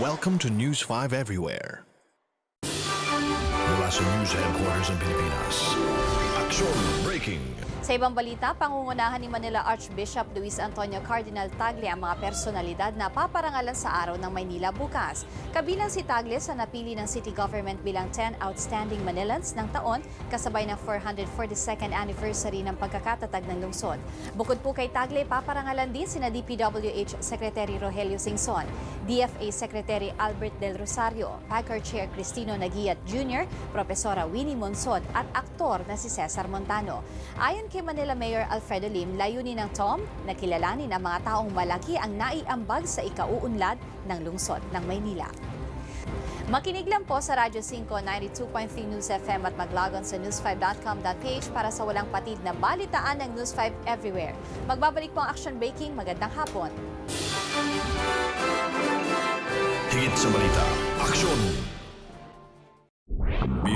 Welcome to News 5 Everywhere. Mula News Headquarters ng Pilipinas. Action Breaking. Sa ibang balita, pangungunahan ni Manila Archbishop Luis Antonio Cardinal Tagle ang mga personalidad na paparangalan sa araw ng Maynila bukas. Kabilang si Tagle sa napili ng city government bilang 10 outstanding Manilans ng taon kasabay ng 442nd anniversary ng pagkakatatag ng lungsod. Bukod po kay Tagle, paparangalan din sina DPWH Secretary Rogelio Singson, DFA Secretary Albert Del Rosario, Packer Chair Cristino Nagiat Jr., Profesora Winnie Monsod at aktor na si Cesar Montano. Ayon kay Manila Mayor Alfredo Lim, layunin ng TOM na kilalanin ang mga taong malaki ang naiambag sa ikauunlad ng lungsod ng Maynila. Makinig lang po sa Radyo 5 92.3 News FM at maglogon sa news5.com.ph para sa walang patid na balitaan ng News 5 everywhere. Magbabalik po ang Action Breaking. Magandang hapon. Higit sa balita. Action!